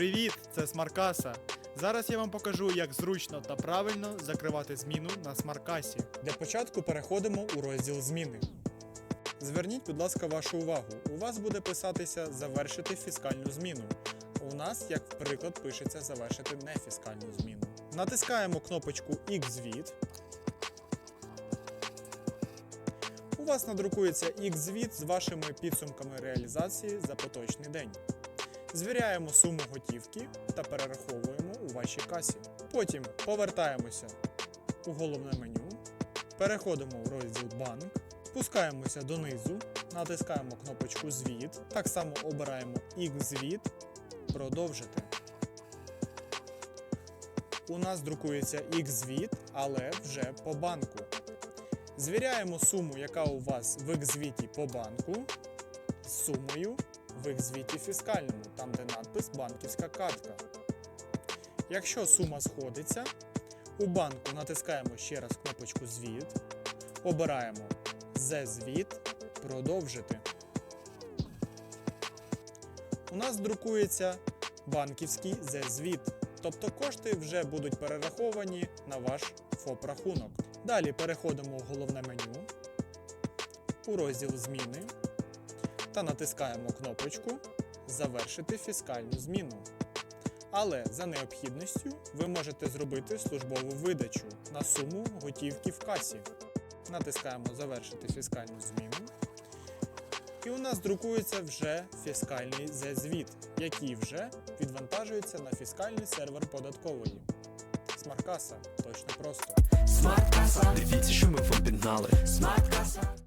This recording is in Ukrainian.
Привіт! Це Смаркаса. Зараз я вам покажу, як зручно та правильно закривати зміну на смаркасі. Для початку переходимо у розділ зміни. Зверніть, будь ласка, вашу увагу. У вас буде писатися завершити фіскальну зміну. У нас, як приклад, пишеться завершити нефіскальну зміну. Натискаємо кнопочку X-звіт. У вас надрукується X-звіт з вашими підсумками реалізації за поточний день. Звіряємо суму готівки та перераховуємо у вашій касі. Потім повертаємося у головне меню, переходимо в розділ банк, спускаємося донизу, натискаємо кнопочку Звіт, так само обираємо X-звіт, продовжити. У нас друкується X-звіт, але вже по банку. Звіряємо суму, яка у вас в X-звіті по банку, з сумою в X-звіті фіскальному, там де надпис банківська картка. Якщо сума сходиться, у банку натискаємо ще раз кнопочку Звіт, обираємо Z-звіт, продовжити. У нас друкується банківський Z-звіт, тобто кошти вже будуть перераховані на ваш ФОП-рахунок. Далі переходимо в головне меню, у розділ Зміни та натискаємо кнопочку Завершити фіскальну зміну. Але за необхідністю ви можете зробити службову видачу на суму готівки в касі. Натискаємо Завершити фіскальну зміну. І у нас друкується вже фіскальний Z-звіт, який вже відвантажується на фіскальний сервер податкової. Смаркаса точно просто. Смарт-каса, дивіться, що ми вам пігнали. Смарт-каса.